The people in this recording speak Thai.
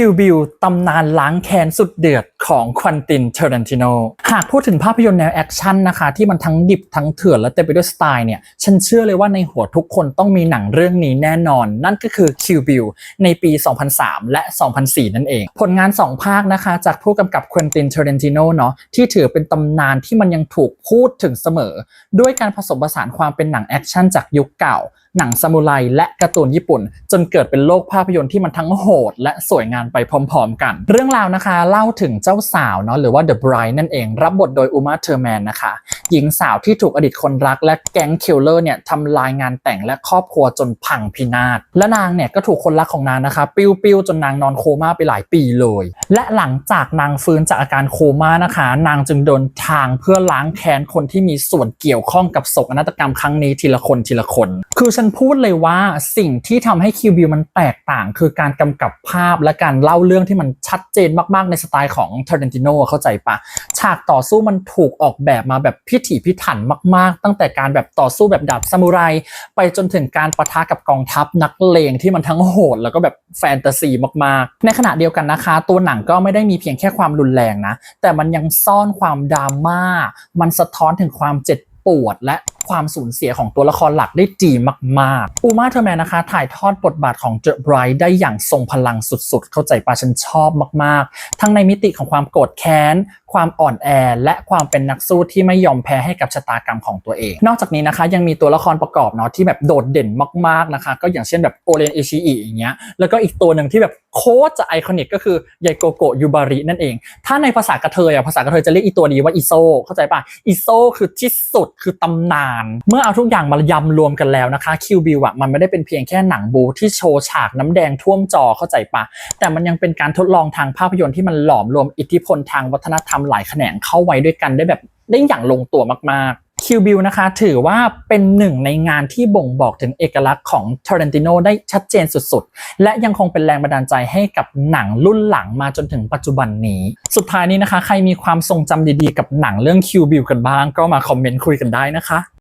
คิวบิลตำนานล้างแค้นสุดเดือด ของควันตินเทอร์เรนติโนหากพูดถึงภาพยนตร์แนวแอคชั่นนะคะ ที่มันทั้งดิบทั้งเถื่อนและเต็มไปด้วยสไตล์เนี่ย ฉันเชื่อเลยว่าในหัวทุกคนต้องมีหนังเรื่องนี้แน่นอน นั่นก็คือคิวบิลในปี 2003 และ 2004 นั่นเอง ผลงาน 2 ภาคนะคะ จากผู้กำกับควันตินเทอร์เรนติโนเนาะที่ถือเป็นตำนานที่มันยังถูกพูดถึงเสมอ ด้วยการผสมผสานความเป็นหนังแอคชั่นจากยุคเก่าหนังซามูไรและการ์ตูนญี่ปุ่น จนเกิดเป็นโลกภาพยนตร์ที่มันทั้งโหด และสวยงามไปพร้อม ๆ กัน เรื่องราวนะคะ เล่าถึงเจ้าสาวเนาะหรือว่า The Bride นั่นเอง รับบทโดยอูมาเทอร์แมนนะคะหญิงสาวที่ถูกอดีตคนรักและแก๊งคิลเลอร์เนี่ยทำลายงานแต่งและครอบครัวจนพังพินาศ และนางเนี่ยก็ถูกคนรักของนางนะคะ ปิ้วปิ้วจนนางนอนโคม่าไปหลายปีเลย และหลังจากนางฟื้นจากอาการโคม่านะคะ นางจึงเดินทางเพื่อล้างแค้นคนที่มีส่วนเกี่ยวข้องกับโศกนาฏกรรมครั้งนี้ทีละคนทีละคน คือฉันพูดเลยว่าสิ่งที่ทำให้คิวบิวมันแตกต่าง คือการกำกับภาพและการเล่าเรื่องที่มันชัดเจนมากๆในสไตล์ของเทอร์เรนติโนเข้าใจปะฉากต่อสู้มันถูกออกแบบมาแบบพิิถีพิถันมาก ๆ ตั้งแต่การแบบต่อสู้แบบดาบซามูไร ไปจนถึงการประทะกับกองทัพนักเลงที่มันทั้งโหด แล้วก็แบบแฟนตาซีมาก ๆ ในขณะเดียวกันนะคะ ตัวหนังก็ไม่ได้มีเพียงแค่ความรุนแรงนะ แต่มันยังซ่อนความดราม่า มันสะท้อนถึงความเจ็บปวดและ ความสูญเสียของตัวละครหลักได้ดีมากๆอูมาเทอร์แมนนะคะ ถ่ายทอดบทบาทของเจอไบรท์ได้อย่างทรงพลังสุดๆ เข้าใจปะฉันชอบมากๆ ทั้งในมิติของความโกรธแค้น ความอ่อนแอ และความเป็นนักสู้ที่ไม่ยอมแพ้ให้กับชะตากรรมของตัวเอง นอกจากนี้นะคะยังมีตัวละครประกอบเนาะที่แบบโดดเด่นมากๆนะคะ ก็อย่างเช่นแบบโอเรนเอชิอิอย่างเงี้ย แล้วก็อีกตัวหนึ่งที่แบบโคตรจะไอคอนิกก็คือยายโกโกยูบารินั่นเอง ถ้าในภาษากระเทยอะภาษากระเทยจะเรียกอีตัวนี้ว่าอีโซเข้าใจปะอีโซคือที่สุดคือตำนานเมื่อเอาทุกอย่างมายำรวมกันแล้วนะคะคิวบิวอะมันไม่ได้เป็นเพียงแค่หนังบูที่โชว์ฉากน้ำแดงท่วมจอเข้าใจปะแต่มันยังเป็นการทดลองทางภาพยนตร์ที่มันหลอมรวมอิทธิพลทางวัฒนธรรมหลายแขนงเข้าไว้ด้วยกันได้แบบได้อย่างลงตัวมากๆคิวบิวนะคะ ถือว่าเป็นหนึ่งในงานที่บ่งบอกถึงเอกลักษณ์ของเทอร์เรนติโนได้ชัดเจนสุดๆ และยังคงเป็นแรงบันดาลใจให้กับหนังรุ่นหลังมาจนถึงปัจจุบันนี้ สุดท้ายนี้นะคะ ใครมีความทรงจำดีๆ กับหนังเรื่องคิวบิวกันบ้าง ก็มาคอมเมนต์คุยกันได้นะคะ